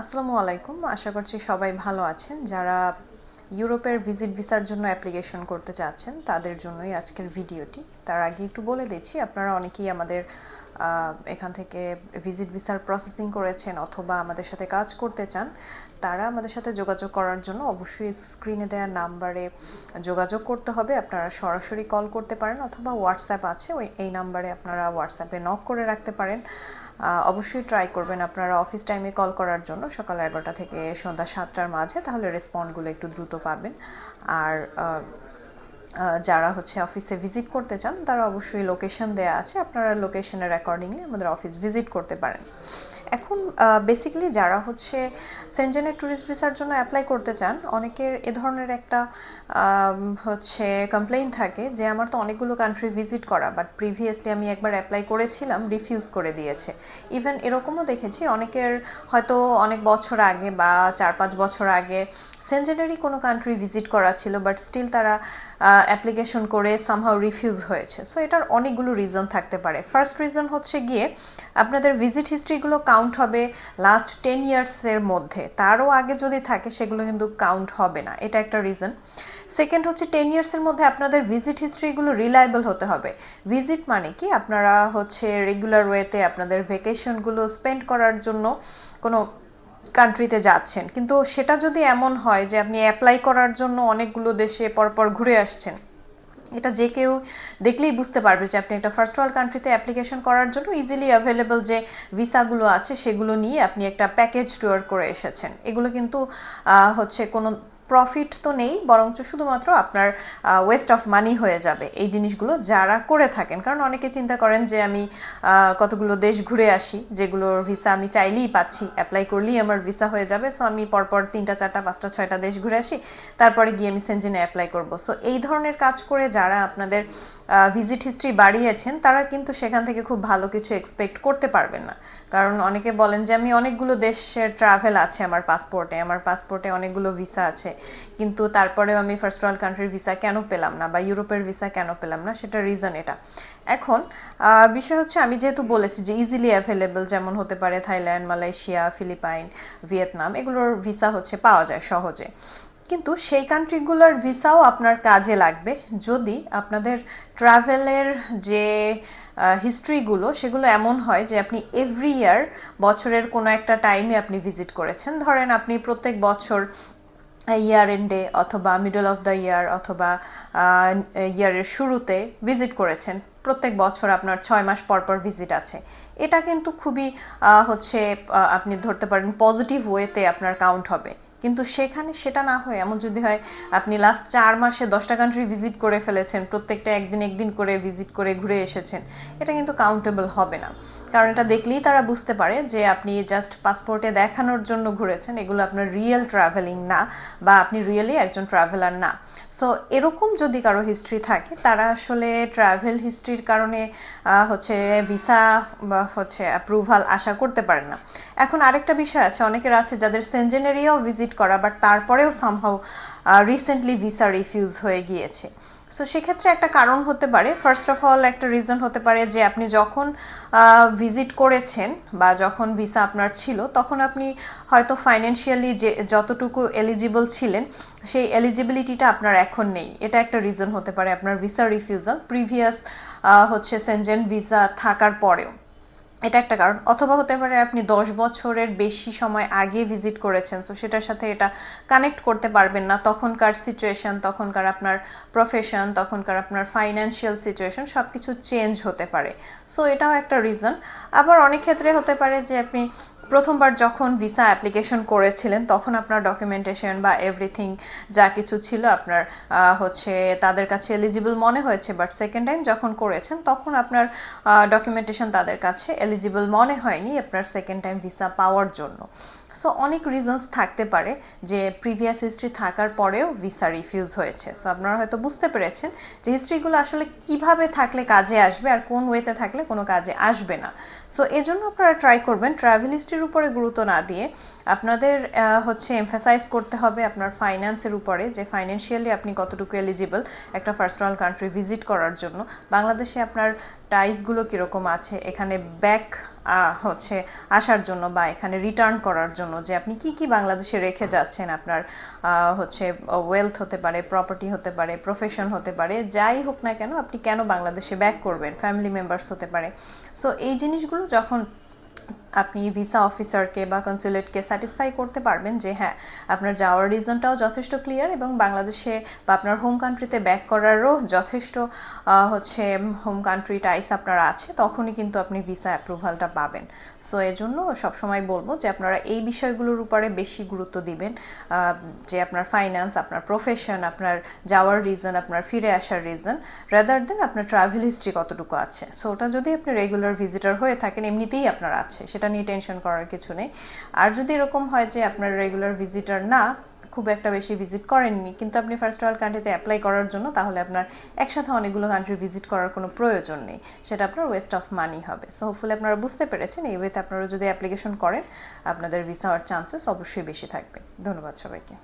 আসসালামু আলাইকুম। আশা করছি সবাই ভালো আছেন। যারা ইউরোপের ভিজিট ভিসার জন্য অ্যাপ্লিকেশন করতে চাচ্ছেন, তাদের জন্যই আজকের ভিডিওটি। তার আগে একটু বলে দিচ্ছি, আপনারা অনেকেই আমাদের এখান থেকে ভিজিট ভিসার প্রসেসিং করেছেন অথবা আমাদের সাথে কাজ করতে চান, তারা আমাদের সাথে যোগাযোগ করার জন্য অবশ্যই স্ক্রিনে দেওয়া নাম্বারে যোগাযোগ করতে হবে। আপনারা সরাসরি কল করতে পারেন অথবা হোয়াটসঅ্যাপ আছে, ওই, এই নাম্বারে আপনারা হোয়াটসঅ্যাপে নক করে রাখতে পারেন। অবশ্যই ট্রাই করবেন আপনারা অফিস টাইমে কল করার জন্য। সকাল এগারোটা থেকে সন্ধ্যা সাতটার মাঝে, তাহলে রেসপন্ডগুলো একটু দ্রুত পাবেন। আর যারা হচ্ছে অফিসে ভিজিট করতে চান, তারা অবশ্যই লোকেশন দেওয়া আছে। আপনারা লোকেশনের অ্যাকর্ডিংলি আমাদের অফিস ভিজিট করতে পারেন। এখন বেসিক্যালি যারা হচ্ছে সেনজেনের ট্যুরিস্ট ভিসার জন্য অ্যাপ্লাই করতে চান, অনেকের এ ধরনের একটা হচ্ছে কমপ্লেইন থাকে যে, আমার তো অনেকগুলো কান্ট্রি ভিজিট করা বাট প্রিভিয়াসলি আমি একবার অ্যাপ্লাই করেছিলাম রিফিউজ করে দিয়েছে। ইভেন এরকমও দেখেছি, অনেকের হয়তো অনেক বছর আগে বা চার পাঁচ বছর আগে সেনজেনেরই কোনো কান্ট্রি ভিজিট করা ছিল বাট স্টিল তারা অ্যাপ্লিকেশন করে সামহাও রিফিউজ হয়েছে। সো এটার অনেকগুলো রিজন থাকতে পারে। ফার্স্ট রিজন হচ্ছে গিয়ে, আপনাদের ভিজিট হিস্ট্রিগুলো কাউন্ট হবে লাস্ট টেন ইয়ার্সের মধ্যে। তারও আগে যদি থাকে, সেগুলো কিন্তু কাউন্ট হবে না। এটা একটা রিজন সেকেন্ড হচ্ছে টেন ইয়ার্সের মধ্যে আপনাদের ভিজিট হিস্ট্রিগুলো রিলায়েবল হতে হবে। ভিজিট মানে কি? আপনারা হচ্ছে রেগুলার ওয়েতে আপনাদের ভেকেশনগুলো স্পেন্ড করার জন্য কোনো কান্ট্রিতে যাচ্ছেন। কিন্তু সেটা যদি এমন হয় যে আপনি অ্যাপ্লাই করার জন্য অনেকগুলো দেশে পরপর ঘুরে আসছেন, এটা যে কেউ দেখলেই বুঝতে পারবে যে আপনি একটা ফার্স্ট ওয়ার্ল্ড কান্ট্রিতে অ্যাপ্লিকেশন করার জন্য ইজিলি অ্যাভেলেবল যে ভিসাগুলো আছে, সেগুলো নিয়ে আপনি একটা প্যাকেজ টুয়ার করে এসেছেন। এগুলো কিন্তু হচ্ছে কোনো প্রফিট তো নেই, বরঞ্চ শুধুমাত্র আপনার ওয়েস্ট অফ মানি হয়ে যাবে এই জিনিসগুলো যারা করে থাকেন। কারণ অনেকে চিন্তা করেন যে আমি কতগুলো দেশ ঘুরে আসি, যেগুলোর ভিসা আমি চাইলেই পাচ্ছি অ্যাপ্লাই করলেই আমার ভিসা হয়ে যাবে। সো আমি পরপর তিনটা, চারটা, পাঁচটা, ছয়টা দেশ ঘুরে আসি, তারপরে গিয়ে আমি সেঞ্জিনে অ্যাপ্লাই করব। সো এই ধরনের কাজ করে যারা আপনাদের ভিজিট হিস্ট্রি বাড়িয়েছেন, তারা কিন্তু সেখান থেকে খুব ভালো কিছু এক্সপেক্ট করতে পারবেন না। কারণ অনেকে বলেন যে, আমি অনেকগুলো দেশের ট্রাভেল আছে আমার পাসপোর্টে আমার পাসপোর্টে অনেকগুলো ভিসা আছে। কিন্তু তারপরেও আমি ফার্স্ট ওয়ার্ল্ড কান্ট্রির ভিসা কেন পেলাম না বা ইউরোপের ভিসা কেন পেলাম না? সেটা রিজন এটা। এখন বিষয় হচ্ছে, আমি যেহেতু বলেছি যে ইজিলি অ্যাভেলেবল যেমন হতে পারে থাইল্যান্ড, মালয়েশিয়া, ফিলিপাইন, ভিয়েতনাম, এগুলোর ভিসা হচ্ছে পাওয়া যায় সহজে। কিন্তু সেই কান্ট্রিগুলোর ভিসাও আপনার কাজে লাগবে। যদি আপনাদের ট্রাভেলের যে হিস্ট্রিগুলো সেগুলো এমন হয় যে আপনি এভরি ইয়ার বছরের কোনো একটা টাইমে আপনি ভিজিট করেছেন। ধরেন আপনি প্রত্যেক বছর ইয়ার এন্ডে অথবা মিডল অফ দ্য ইয়ার অথবা ইয়ারের শুরুতে ভিজিট করেছেন। প্রত্যেক বছর আপনার ছয় মাস পর পর ভিজিট আছে। এটা কিন্তু খুবই হচ্ছে আপনি ধরতে পারেন পজিটিভ ওয়েতে আপনার কাউন্ট হবে। কিন্তু সেখানে সেটা না হয়, এমন যদি হয় আপনি লাস্ট চার মাসে দশটা কান্ট্রি ভিজিট করে ফেলেছেন, প্রত্যেকটা একদিন একদিন করে ভিজিট করে ঘুরে এসেছেন, এটা কিন্তু কাউন্টেবল হবে না। কারণ এটা দেখলেই তারা বুঝতে পারে যে আপনি জাস্ট পাসপোর্টে দেখানোর জন্য ঘুরেছেন, এগুলো আপনার রিয়েল ট্রাভেলিং না বা আপনি রিয়েলি একজন ট্রাভেলার না। সো এরকম যদি কারও হিস্ট্রি থাকে, তারা আসলে ট্রাভেল হিস্ট্রির কারণে হচ্ছে ভিসা হচ্ছে অ্যাপ্রুভাল আশা করতে পারে না। এখন আরেকটা বিষয় আছে, অনেকের আছে যাদের সেঞ্জেনেরিয়াও ভিজিট করা বাট তারপরেও সামহাও রিসেন্টলি ভিসা রিফিউজ হয়ে গিয়েছে। সো সেক্ষেত্রে একটা কারণ হতে পারে। ফার্স্ট অফ অল একটা রিজন হতে পারে যে আপনি যখন ভিজিট করেছেন বা যখন ভিসা আপনার ছিল, তখন আপনি হয়তো ফাইন্যান্সিয়ালি যে, যতটুকু এলিজিবল ছিলেন, সেই এলিজিবিলিটিটা আপনার এখন নেই। এটা একটা রিজন হতে পারে আপনার ভিসা রিফিউজাল প্রিভিয়াস হচ্ছে সেনজেন ভিসা থাকার পরেও। এটা একটা কারণ। অথবা হতে পারে আপনি দশ বছরের বেশি সময় আগে ভিজিট করেছেন সো সেটার সাথে এটা কানেক্ট করতে পারবেন না। তখনকার সিচুয়েশন তখনকার আপনার প্রফেশন তখনকার আপনার ফাইন্যান্সিয়াল সিচুয়েশন সব কিছু চেঞ্জ হতে পারে। সো এটাও একটা রিজন আবার অনেক ক্ষেত্রে হতে পারে যে আপনি প্রথমবার যখন ভিসা অ্যাপ্লিকেশন করেছিলেন, তখন আপনার ডকুমেন্টেশন বা এভরিথিং যা কিছু ছিল আপনার হচ্ছে তাদের কাছে এলিজিবল মনে হয়েছে। বাট সেকেন্ড টাইম যখন করেছেন, তখন আপনার ডকুমেন্টেশন তাদের কাছে এলিজিবল মনে হয়নি আপনার সেকেন্ড টাইম ভিসা পাওয়ার জন্য। সো অনেক রিজনস থাকতে পারে যে প্রিভিয়াস হিস্ট্রি থাকার পরেও ভিসা রিফিউজ হয়েছে। সো আপনারা হয়তো বুঝতে পেরেছেন যে হিস্ট্রিগুলো আসলে কীভাবে থাকলে কাজে আসবে আর কোন ওয়েতে থাকলে কোনো কাজে আসবে না। সো এজন্য আপনারা ট্রাই করবেন ট্রাভেল হিস্ট্রির উপরে গুরুত্ব না দিয়ে আপনাদের হচ্ছে এমফাসাইজ করতে হবে আপনার ফাইন্যান্সের উপরে যে ফাইন্যান্সিয়ালি আপনি কতটুকু এলিজিবল একটা ফার্স্ট ওয়ার্ল্ড কান্ট্রি ভিজিট করার জন্য। বাংলাদেশে আপনার টাইসগুলো কীরকম আছে, এখানে ব্যাক হচ্ছে আসার জন্য বা এখানে রিটার্ন করার জন্য যে আপনি কি কি বাংলাদেশে রেখে যাচ্ছেন আপনার হচ্ছে ওয়েলথ হতে পারে প্রপার্টি হতে পারে প্রফেশন হতে পারে, যাই হোক না কেন আপনি কেন বাংলাদেশে ব্যাক করবেন ফ্যামিলি মেম্বার্স হতে পারে। সো এই জিনিসগুলো যখন আপনি ভিসা অফিসারকে বা কনসুলেটকে স্যাটিসফাই করতে পারবেন যে হ্যাঁ আপনার যাওয়ার রিজনটাও যথেষ্ট ক্লিয়ার এবং বাংলাদেশে বা আপনার হোম কান্ট্রিতে ব্যাক করারও যথেষ্ট হচ্ছে হোম কান্ট্রি টাইস আপনার আছে, তখনই কিন্তু আপনি ভিসা অ্যাপ্রুভালটা পাবেন। সো এজন্য সবসময় বলব যে আপনারা এই বিষয়গুলোর উপরে বেশি গুরুত্ব দিবেন যে আপনার ফাইন্যান্স আপনার প্রফেশন আপনার যাওয়ার রিজন আপনার ফিরে আসার রিজন রাদার দেন আপনার ট্রাভেল হিস্ট্রি কতটুকু আছে। সো ওটা যদি আপনি রেগুলার ভিজিটার হয়ে থাকেন, এমনিতেই আপনার আছে সেটা নিয়ে টেনশন করার কিছু নেই। আর যদি এরকম হয় যে আপনার রেগুলার ভিজিটার না খুব একটা বেশি ভিজিট করেননি, কিন্তু আপনি ফার্স্ট ওয়ার্ল্ড কান্ট্রিতে অ্যাপ্লাই করার জন্য, তাহলে আপনার একসাথে অনেকগুলো কান্ট্রি ভিজিট করার কোনো প্রয়োজন নেই। সেটা আপনার ওয়েস্ট অফ মানি হবে। সো হোপফুলি আপনারা বুঝতে পেরেছেন, এই ওয়েতে আপনারা যদি অ্যাপ্লিকেশন করেন, আপনাদের ভিসা হওয়ার চান্সেস অবশ্যই বেশি থাকবে। ধন্যবাদ সবাইকে।